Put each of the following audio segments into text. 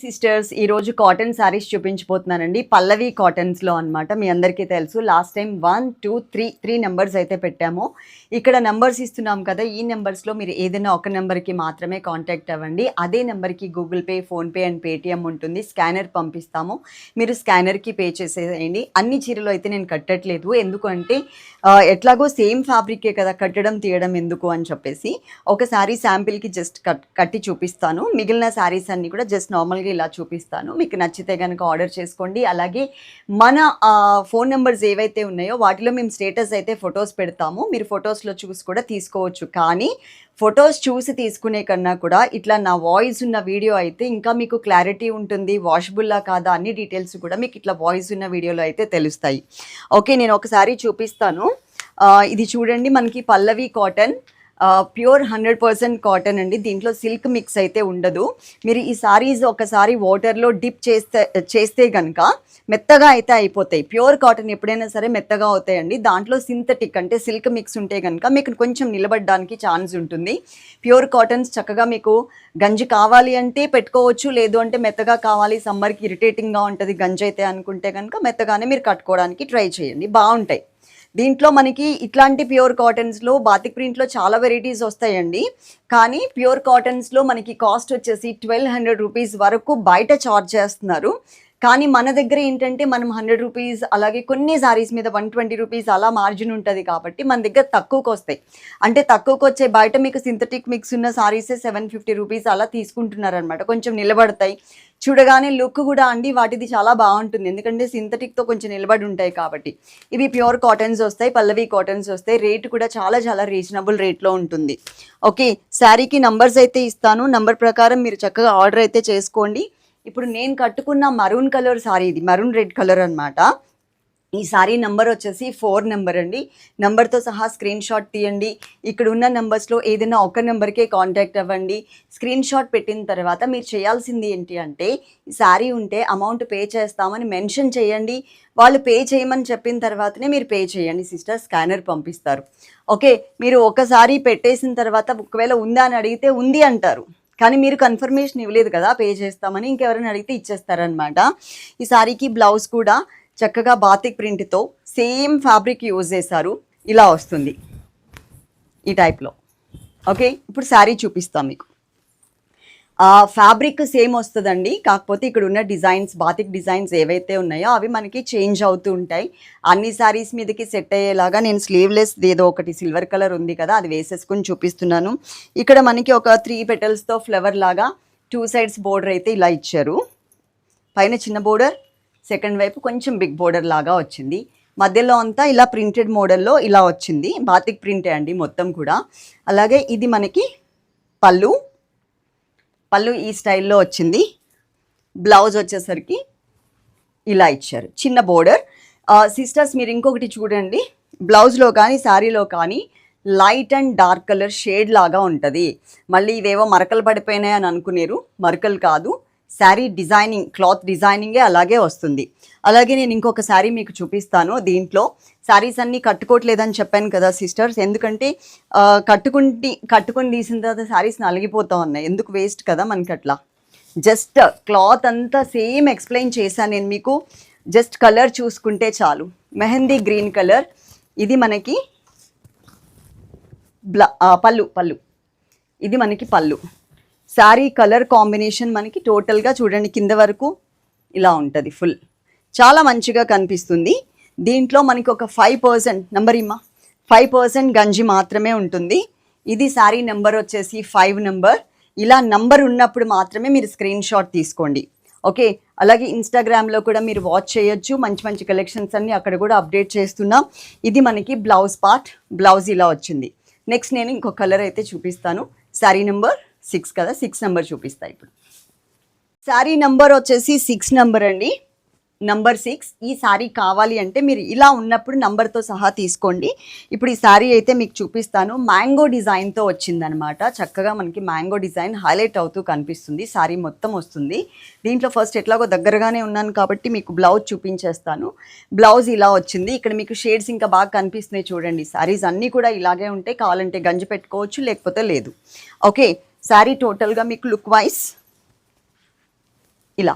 Sisters ఈ రోజు cotton saris చూపించబోతున్నానండి. పల్లవి కాటన్స్లో అన్నమాట. మీ అందరికీ తెలుసు. Last time one two three three numbers అయితే పెట్టాము. ఇక్కడ నెంబర్స్ ఇస్తున్నాం కదా ఈ నెంబర్స్లో మీరు ఏదైనా ఒక నెంబర్కి మాత్రమే కాంటాక్ట్ అవ్వండి. అదే నెంబర్కి Google Pay PhonePe and Paytm ఉంటుంది. స్కానర్ పంపిస్తాము. మీరు స్కానర్కి పే చేసేయండి. అన్ని చీరలు అయితే నేను కట్టట్లేదు. ఎందుకంటే ఎట్లాగో సేమ్ ఫ్యాబ్రికే కదా కట్టడం తీయడం ఎందుకు అని చెప్పేసి ఒక శారీ శాంపిల్కి జస్ట్ కట్ కట్టి చూపిస్తాను. మిగిలిన శారీస్ అన్ని కూడా జస్ట్ నార్మల్గా ఇలా చూపిస్తాను. మీకు నచ్చితే కనుక ఆర్డర్ చేసుకోండి. అలాగే మన ఫోన్ నెంబర్స్ ఏవైతే ఉన్నాయో వాటిలో మేము స్టేటస్ అయితే ఫొటోస్ పెడతాము. మీరు ఫొటోస్లో చూసి కూడా తీసుకోవచ్చు. కానీ ఫొటోస్ చూసి తీసుకునే కన్నా కూడా ఇట్లా నా వాయిస్ ఉన్న వీడియో అయితే ఇంకా మీకు క్లారిటీ ఉంటుంది. వాషబుల్లా కాదా అన్ని డీటెయిల్స్ కూడా మీకు ఇట్లా వాయిస్ ఉన్న వీడియోలో అయితే తెలుస్తాయి. ఓకే నేను ఒకసారి చూపిస్తాను. ఇది చూడండి. మనకి Pallavi cotton. Pure hundred percent cotton అండి. దీంట్లో సిల్క్ మిక్స్ అయితే ఉండదు. మీరు ఈ సారీస్ ఒకసారి వాటర్లో డిప్ చేస్తే చేస్తే కనుక మెత్తగా అయితే అయిపోతాయి. ప్యూర్ కాటన్ ఎప్పుడైనా సరే మెత్తగా అవుతాయండి. దాంట్లో సింథటిక్ అంటే సిల్క్ మిక్స్ ఉంటే కనుక మీకు కొంచెం నిలబడడానికి ఛాన్స్ ఉంటుంది. ప్యూర్ కాటన్స్ చక్కగా మీకు గంజి కావాలి అంటే పెట్టుకోవచ్చు. లేదు అంటే మెత్తగా కావాలి సమ్మర్కి ఇరిటేటింగ్గా ఉంటుంది గంజి అయితే అనుకుంటే కనుక మెత్తగానే మీరు కట్టుకోవడానికి ట్రై చేయండి. బాగుంటాయి. దీంట్లో మనకి ఇట్లాంటి ప్యూర్ కాటన్స్లో బాతిక్ ప్రింట్లో చాలా వెరైటీస్ వస్తాయండి. కానీ ప్యూర్ కాటన్స్లో మనకి కాస్ట్ వచ్చేసి ట్వెల్వ్ హండ్రెడ్ రూపీస్ వరకు బయట చార్జ్ చేస్తున్నారు. కానీ మన దగ్గర ఏంటంటే మనం హండ్రెడ్ రూపీస్ అలాగే కొన్ని సారీస్ మీద వన్ ట్వంటీ రూపీస్ అలా మార్జిన్ ఉంటుంది కాబట్టి మన దగ్గర తక్కువకు వస్తాయి. అంటే తక్కువకు వచ్చే బయట మీకు సింథటిక్ మిక్స్ ఉన్న శారీసే సెవెన్ ఫిఫ్టీ రూపీస్ అలా తీసుకుంటున్నారు అనమాట కొంచెం నిలబడతాయి. చూడగానే లుక్ కూడా అండి వాటిది చాలా బాగుంటుంది. ఎందుకంటే సింథటిక్తో కొంచెం నిలబడి ఉంటాయి కాబట్టి. ఇవి ప్యూర్ కాటన్స్ వస్తాయి పల్లవి కాటన్స్ వస్తాయి. రేట్ కూడా చాలా చాలా రీజనబుల్ రేట్లో ఉంటుంది. ఓకే శారీకి నంబర్స్ అయితే ఇస్తాను. నంబర్ ప్రకారం మీరు చక్కగా ఆర్డర్ అయితే చేసుకోండి. ఇప్పుడు నేను కట్టుకున్న మరూన్ కలర్ సారీ ఇది మరూన్ రెడ్ కలర్ అన్నమాట. ఈ సారీ నెంబర్ వచ్చేసి ఫోర్ నెంబర్ అండి. నెంబర్తో సహా స్క్రీన్ షాట్ తీయండి. ఇక్కడ ఉన్న నెంబర్స్లో ఏదైనా ఒక నెంబర్కే కాంటాక్ట్ అవ్వండి. స్క్రీన్ షాట్ పెట్టిన తర్వాత మీరు చేయాల్సింది ఏంటి అంటే ఈ శారీ ఉంటే అమౌంట్ పే చేస్తామని మెన్షన్ చేయండి. వాళ్ళు పే చేయమని చెప్పిన తర్వాతనే మీరు పే చేయండి. సిస్టర్ స్కానర్ పంపిస్తారు. ఓకే మీరు ఒకసారి పెట్టేసిన తర్వాత ఒకవేళ ఉందా అని అడిగితే ఉంది అంటారు. కానీ మీరు కన్ఫర్మేషన్ ఇవ్వలేదు కదా పే చేస్తామని ఇంకెవరైనా అడిగితే ఇచ్చేస్తారనమాట ఈ సారీకి బ్లౌజ్ కూడా చక్కగా బాతిక్ ప్రింట్తో సేమ్ ఫ్యాబ్రిక్ యూజ్ చేశారు. ఇలా వస్తుంది ఈ టైప్లో ఓకే ఇప్పుడు శారీ చూపిస్తాం మీకు. ఫ్యాబ్రిక్ సేమ్ వస్తుందండి. కాకపోతే ఇక్కడ ఉన్న డిజైన్స్ బాతిక్ డిజైన్స్ ఏవైతే ఉన్నాయో అవి మనకి చేంజ్ అవుతూ ఉంటాయి. అన్ని శారీస్ మీదకి సెట్ అయ్యేలాగా నేను స్లీవ్లెస్ ఏదో ఒకటి సిల్వర్ కలర్ ఉంది కదా అది వేసేసుకుని చూపిస్తున్నాను. ఇక్కడ మనకి ఒక త్రీ పెటల్స్తో ఫ్లవర్ లాగా టూ సైడ్స్ బోర్డర్ అయితే ఇలా ఇచ్చారు. పైన చిన్న బోర్డర్ సెకండ్ వైపు కొంచెం బిగ్ బోర్డర్ లాగా వచ్చింది. మధ్యలో అంతా ఇలా ప్రింటెడ్ మోడల్లో ఇలా వచ్చింది. బాతిక్ ప్రింటే అండి మొత్తం కూడా. అలాగే ఇది మనకి పళ్ళు పళ్ళు ఈ స్టైల్లో వచ్చింది. బ్లౌజ్ వచ్చేసరికి ఇలా ఇచ్చారు. చిన్న బోర్డర్. సిస్టర్స్ మీరు ఇంకొకటి చూడండి. బ్లౌజ్లో కానీ శారీలో కానీ light and dark colour shade లాగా ఉంటుంది. మళ్ళీ ఇవేవో మరకలు పడిపోయినాయి అని అనుకునేరు. మరకలు కాదు. శారీ డిజైనింగ్ క్లాత్ డిజైనింగే అలాగే వస్తుంది. అలాగే నేను ఇంకొక శారీ మీకు చూపిస్తాను. దీంట్లో శారీస్ అన్నీ కట్టుకోవట్లేదని చెప్పాను కదా సిస్టర్స్. ఎందుకంటే కట్టుకుంటే కట్టుకుంటి కట్టుకొని తీసిన తర్వాత శారీస్ నలిగిపోతూ ఉన్నాయి. ఎందుకు వేస్ట్ కదా మనకి అట్లా జస్ట్ క్లాత్ అంతా సేమ్ ఎక్స్ప్లెయిన్ చేశాను నేను మీకు. జస్ట్ కలర్ చూసుకుంటే చాలు. Mehndi green colour. ఇది మనకి బ్లా పళ్ళు పళ్ళు. ఇది మనకి పళ్ళు. శారీ కలర్ కాంబినేషన్ మనకి టోటల్గా చూడండి కింద వరకు ఇలా ఉంటుంది ఫుల్ చాలా మంచిగా కనిపిస్తుంది. దీంట్లో మనకి ఒక ఫైవ్ పర్సెంట్ నెంబర్ ఇమ్మా. ఫైవ్ పర్సెంట్ గంజి మాత్రమే ఉంటుంది. ఇది శారీ నెంబర్ వచ్చేసి ఫైవ్ నెంబర్ ఇలా నంబర్ ఉన్నప్పుడు మాత్రమే మీరు స్క్రీన్ షాట్ తీసుకోండి. ఓకే అలాగే ఇన్స్టాగ్రామ్లో కూడా మీరు వాచ్ చేయొచ్చు. మంచి మంచి కలెక్షన్స్ అన్నీ అక్కడ కూడా అప్డేట్ చేస్తున్నాం. ఇది మనకి బ్లౌజ్ పార్ట్ బ్లౌజ్ ఇలా వచ్చింది. నెక్స్ట్ నేను ఇంకో కలర్ అయితే చూపిస్తాను. శారీ నెంబర్ సిక్స్ కదా సిక్స్ నెంబర్ చూపిస్తా ఇప్పుడు. శారీ నెంబర్ వచ్చేసి సిక్స్ నెంబర్ అండి. నంబర్ సిక్స్ ఈ శారీ కావాలి అంటే మీరు ఇలా ఉన్నప్పుడు నంబర్తో సహా తీసుకోండి. ఇప్పుడు ఈ శారీ అయితే మీకు చూపిస్తాను. మ్యాంగో డిజైన్తో వచ్చిందనమాట చక్కగా మనకి మ్యాంగో డిజైన్ హైలైట్ అవుతూ కనిపిస్తుంది. శారీ మొత్తం వస్తుంది. దీంట్లో ఫస్ట్ ఎట్లాగో దగ్గరగానే ఉన్నాను కాబట్టి మీకు బ్లౌజ్ చూపించేస్తాను. బ్లౌజ్ ఇలా వచ్చింది. ఇక్కడ మీకు షేడ్స్ ఇంకా బాగా కనిపిస్తున్నాయి చూడండి. శారీస్ అన్నీ కూడా ఇలాగే ఉంటాయి. కావాలంటే గంజి పెట్టుకోవచ్చు లేకపోతే లేదు. ఓకే. శారీ టోటల్గా మీకు లుక్ వైజ్. ఇలా.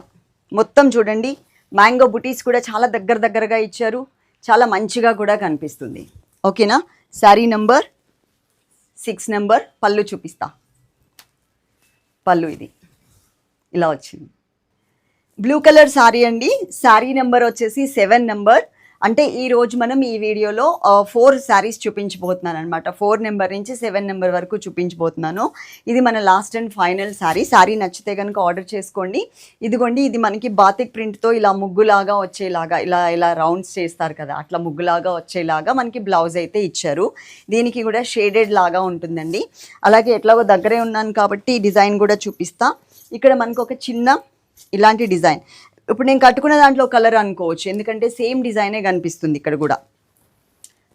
మొత్తం చూడండి. మ్యాంగో బుటీస్ కూడా చాలా దగ్గర దగ్గరగా ఇచ్చారు. చాలా మంచిగా కూడా కనిపిస్తుంది. ఓకేనా? శారీ నంబర్ సిక్స్ నెంబర్ పళ్ళు చూపిస్తా. పళ్ళు ఇది. ఇలా వచ్చింది. బ్లూ కలర్ శారీ అండి. శారీ నెంబర్ వచ్చేసి సెవెన్ నెంబర్. అంటే ఈ రోజు మనం ఈ వీడియోలో ఫోర్ శారీస్ చూపించబోతున్నాను అనమాట ఫోర్ నెంబర్ నుంచి సెవెన్ నెంబర్ వరకు చూపించబోతున్నాను. ఇది మన last and final sari sari నచ్చితే కనుక ఆర్డర్ చేసుకోండి. ఇదిగోండి ఇది మనకి బాతిక్ ప్రింట్తో ఇలా ముగ్గులాగా వచ్చేలాగా ఇలా ఇలా రౌండ్స్ చేస్తారు కదా. అట్లా ముగ్గులాగా వచ్చేలాగా మనకి బ్లౌజ్ అయితే ఇచ్చారు. దీనికి కూడా షేడెడ్ లాగా ఉంటుందండి. అలాగే ఎట్లాగో దగ్గరే ఉన్నాను కాబట్టి డిజైన్ కూడా చూపిస్తా. ఇక్కడ మనకు ఒక చిన్న ఇలాంటి డిజైన్. ఇప్పుడు నేను కట్టుకున్న దాంట్లో కలర్ అనుకోవచ్చు. ఎందుకంటే సేమ్ డిజైనే కనిపిస్తుంది ఇక్కడ కూడా.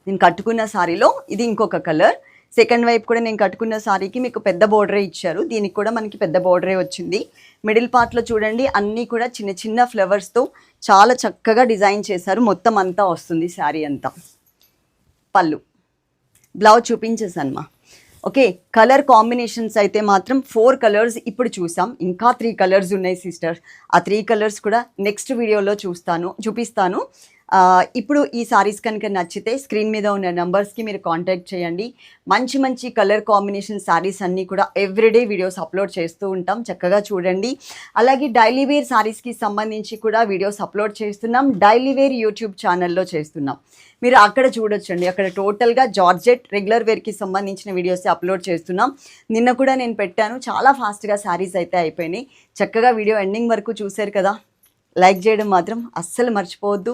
నేను కట్టుకున్న శారీలో ఇది ఇంకొక కలర్. సెకండ్ వైపు కూడా నేను కట్టుకున్న శారీకి మీకు పెద్ద బోర్డరే ఇచ్చారు. దీనికి కూడా మనకి పెద్ద బోర్డరే వచ్చింది. మిడిల్ పార్ట్లో చూడండి అన్నీ కూడా చిన్న చిన్న ఫ్లవర్స్తో చాలా చక్కగా డిజైన్ చేశారు. మొత్తం అంతా వస్తుంది శారీ అంతా. పళ్ళు. బ్లౌజ్ చూపించేసాను మా. ఓకే కలర్ కాంబినేషన్స్ అయితే మాత్రం ఫోర్ కలర్స్ ఇప్పుడు చూసాం. ఇంకా త్రీ కలర్స్ ఉన్నాయి సిస్టర్స్ ఆ త్రీ కలర్స్ కూడా నెక్స్ట్ వీడియోలో చూస్తాను చూపిస్తాను. ఇప్పుడు ఈ సారీస్ కనుక నచ్చితే స్క్రీన్ మీద ఉన్న నెంబర్స్కి మీరు కాంటాక్ట్ చేయండి. మంచి మంచి కలర్ కాంబినేషన్ సారీస్ అన్నీ కూడా ఎవ్రీడే వీడియోస్ అప్లోడ్ చేస్తూ ఉంటాం. చక్కగా చూడండి. అలాగే డైలీ వేర్ సారీస్కి సంబంధించి కూడా వీడియోస్ అప్లోడ్ చేస్తున్నాం. డైలీ వేర్ యూట్యూబ్ ఛానల్లో చేస్తున్నాం. మీరు అక్కడ చూడొచ్చండి. అక్కడ టోటల్గా జార్జెట్ రెగ్యులర్ వేర్కి సంబంధించిన వీడియోస్ అప్లోడ్ చేస్తున్నాం. నిన్న కూడా నేను పెట్టాను. చాలా ఫాస్ట్గా శారీస్ అయితే అయిపోయినాయి. చక్కగా వీడియో ఎండింగ్ వరకు చూశారు కదా. లైక్ చేయడం మాత్రం అస్సలు మర్చిపోవద్దు.